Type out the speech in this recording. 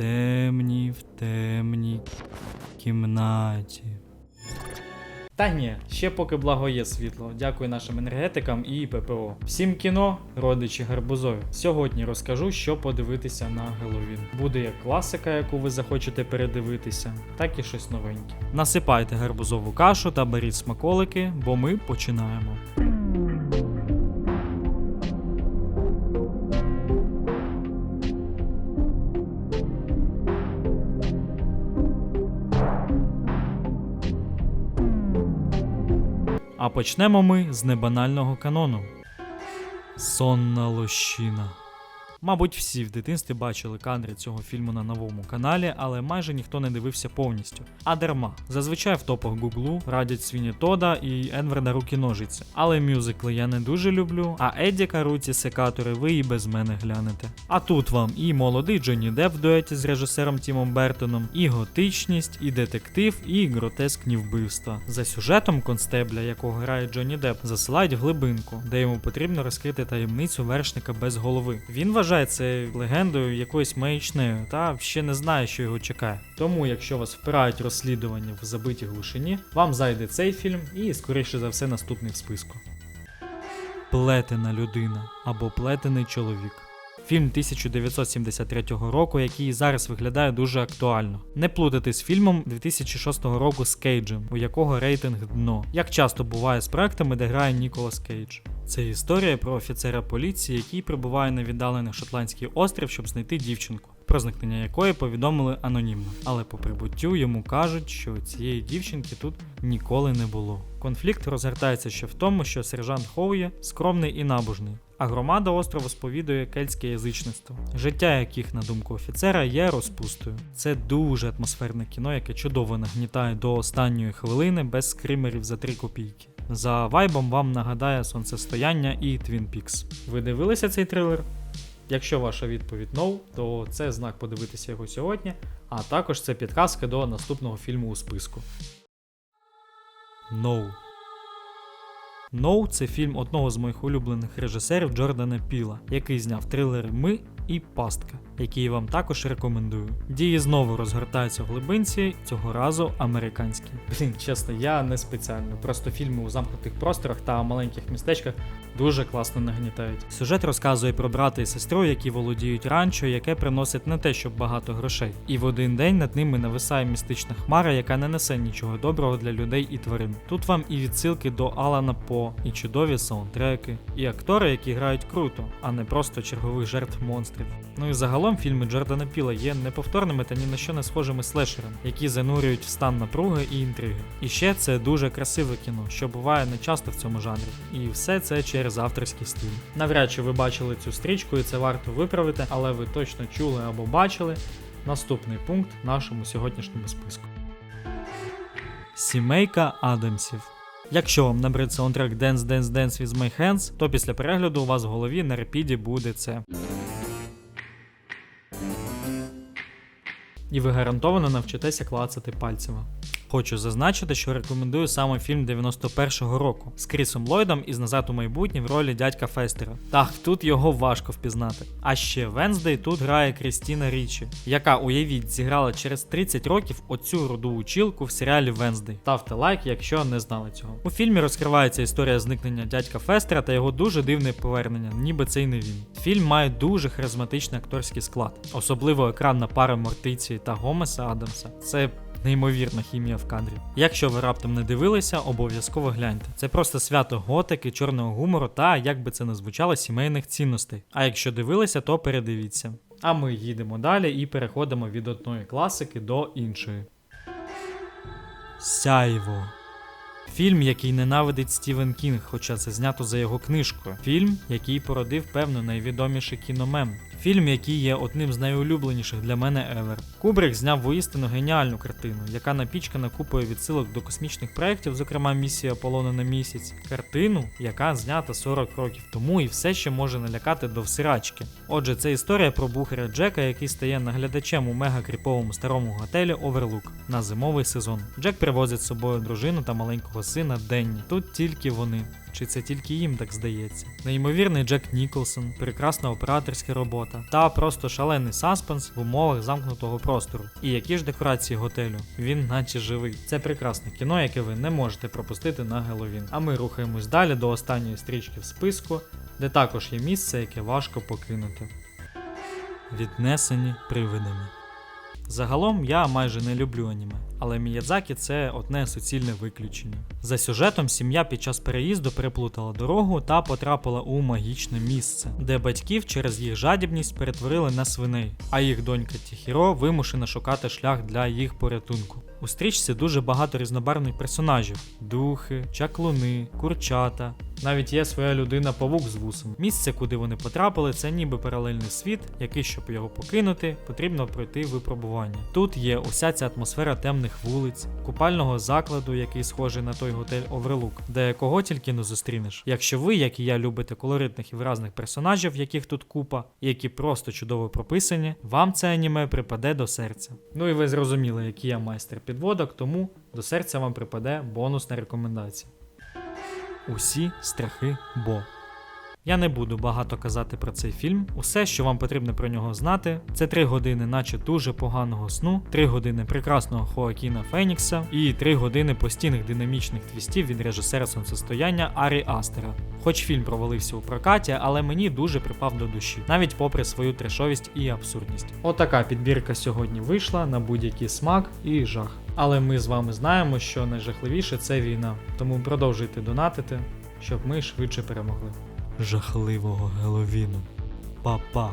темній, в темній кімнаті. Та ні, ще поки благо є світло. Дякую нашим енергетикам і ППО. Всім кіно, родичі гарбузові. Сьогодні розкажу, що подивитися на Геловін. Буде як класика, яку ви захочете передивитися, так і щось новеньке. Насипайте гарбузову кашу та беріть смаколики, бо ми починаємо. А почнемо ми з небанального канону. Сонна лощина. Мабуть, всі в дитинстві бачили кадри цього фільму на новому каналі, але майже ніхто не дивився повністю. А дарма. Зазвичай в топах Гуглу радять Свіні Тода і Енверда руки ножиці. Але мюзикли я не дуже люблю, а Едіка руці секатори ви і без мене глянете. А тут вам і молодий Джонні Депп в дуеті з режисером Тімом Бертоном, і готичність, і детектив, і гротескні вбивства. За сюжетом констебля, якого грає Джонні Депп, засилають глибинку, де йому потрібно розкрити таємницю вершника без голови. Він вважає це легендою якоюсь маячнею та ще не знає, що його чекає. Тому, якщо вас впирають розслідування в забитій глушині, вам зайде цей фільм і, скоріше за все, наступний в списку. Плетена людина або плетений чоловік. Фільм 1973 року, який зараз виглядає дуже актуально. Не плутати з фільмом 2006 року з Кейджем, у якого рейтинг дно, як часто буває з проектами, де грає Ніколас Кейдж. Це історія про офіцера поліції, який прибуває на віддалений шотландський острів, щоб знайти дівчинку, про зникнення якої повідомили анонімно. Але по прибуттю йому кажуть, що цієї дівчинки тут ніколи не було. Конфлікт розгортається ще в тому, що сержант Хоує скромний і набожний. А громада острову сповідує кельтське язичництво, життя яких, на думку офіцера, є розпустою. Це дуже атмосферне кіно, яке чудово нагнітає до останньої хвилини без скримерів за 3 копійки. За вайбом вам нагадає сонцестояння і Twin Peaks. Ви дивилися цей трилер? Якщо ваша відповідь no, то це знак подивитися його сьогодні, а також це підказка до наступного фільму у списку. No. No – це фільм одного з моїх улюблених режисерів Джордана Піла, який зняв трилери Ми і Пастка, які я вам також рекомендую. Дії знову розгортаються в глибинці, цього разу американські. Блін, чесно, я не спеціально. Просто фільми у замкнутих просторах та маленьких містечках дуже класно нагнітають. Сюжет розказує про брата і сестру, які володіють ранчо, яке приносить не те, щоб багато грошей. І в один день над ними нависає містична хмара, яка не несе нічого доброго для людей і тварин. Тут вам і відсилки до Алана По, і чудові саундтреки, і актори, які грають круто, а не просто чергових жертв монстрів. Ну і загалом фільми Джордана Піла є неповторними та ні на що не схожими слешерами, які занурюють в стан напруги і інтриги. І ще це дуже красиве кіно, що буває не часто в цьому жанрі. І все це через авторський стиль. Навряд чи ви бачили цю стрічку, і це варто виправити, але ви точно чули або бачили. Наступний пункт нашому сьогоднішньому списку. Сімейка Адамсів. Якщо вам набрид саундтрек Dance Dance Dance with My Hands, то після перегляду у вас в голові на репіді буде це. І ви гарантовано навчитеся клацати пальцями. Хочу зазначити, що рекомендую саме фільм 91-го року з Крісом Ллойдом із назад у майбутнє в ролі дядька Фестера. Так, тут його важко впізнати. А ще Венздей тут грає Крістіна Річі, яка, уявіть, зіграла через 30 років оцю роду учілку в серіалі Венздей. Ставте лайк, якщо не знали цього. У фільмі розкривається історія зникнення дядька Фестера та його дуже дивне повернення, ніби це й не він. Фільм має дуже харизматичний акторський склад, особливо екранна пара Мортиці та Гомеса Адамса. Це Неймовірна хімія в кадрі. Якщо ви раптом не дивилися, обов'язково гляньте. Це просто свято готики, чорного гумору та, як би це не звучало, сімейних цінностей. А якщо дивилися, то передивіться. А ми їдемо далі і переходимо від одної класики до іншої. Сяйво. Фільм, який ненавидить Стівен Кінг, хоча це знято за його книжкою. Фільм, який породив, певно, найвідоміший кіномем. Фільм, який є одним з найулюбленіших для мене Евер. Кубрик зняв воістину геніальну картину, яка напічкана купою відсилок до космічних проєктів, зокрема місія Аполлона на місяць. Картину, яка знята 40 років тому і все ще може налякати до всирачки. Отже, це історія про бухера Джека, який стає наглядачем у мега-кріповому старому готелі Оверлук на зимовий сезон. Джек привозить з собою дружину та маленького сина Денні. Тут тільки вони. Чи це тільки їм так здається. Неймовірний Джек Ніколсон, прекрасна операторська робота та просто шалений саспенс в умовах замкнутого простору. І які ж декорації готелю? Він наче живий. Це прекрасне кіно, яке ви не можете пропустити на Геловін. А ми рухаємось далі до останньої стрічки в списку, де також є місце, яке важко покинути. Віднесені привидами. Загалом я майже не люблю аніме, але Міядзакі це одне суцільне виключення. За сюжетом сім'я під час переїзду переплутала дорогу та потрапила у магічне місце, де батьків через їх жадібність перетворили на свиней, а їх донька Тіхіро вимушена шукати шлях для їх порятунку. У стрічці дуже багато різнобарвних персонажів: духи, чаклуни, курчата. Навіть є своя людина павук з вусом. Місце, куди вони потрапили, це ніби паралельний світ, який, щоб його покинути, потрібно пройти випробування. Тут є уся ця атмосфера темних вулиць, купального закладу, який схожий на той готель Оверлук, де кого тільки не зустрінеш. Якщо ви, як і я, любите колоритних і вразних персонажів, яких тут купа, які просто чудово прописані, вам це аніме припаде до серця. Ну і ви зрозуміли, який я майстер підводок, тому до серця вам припаде бонусна рекомендація. Усі страхи Бо. Я не буду багато казати про цей фільм. Усе, що вам потрібно про нього знати, це 3 години, наче дуже поганого сну, 3 години прекрасного Хоакіна Фенікса і 3 години постійних динамічних твістів від режисера сонцестояння Арі Астера. Хоч фільм провалився у прокаті, але мені дуже припав до душі, навіть попри свою трешовість і абсурдність. Отака підбірка сьогодні вийшла на будь-який смак і жах. Але ми з вами знаємо, що найжахливіше це війна, тому продовжуйте донатити, щоб ми швидше перемогли жахливого Геловіну. Па-па.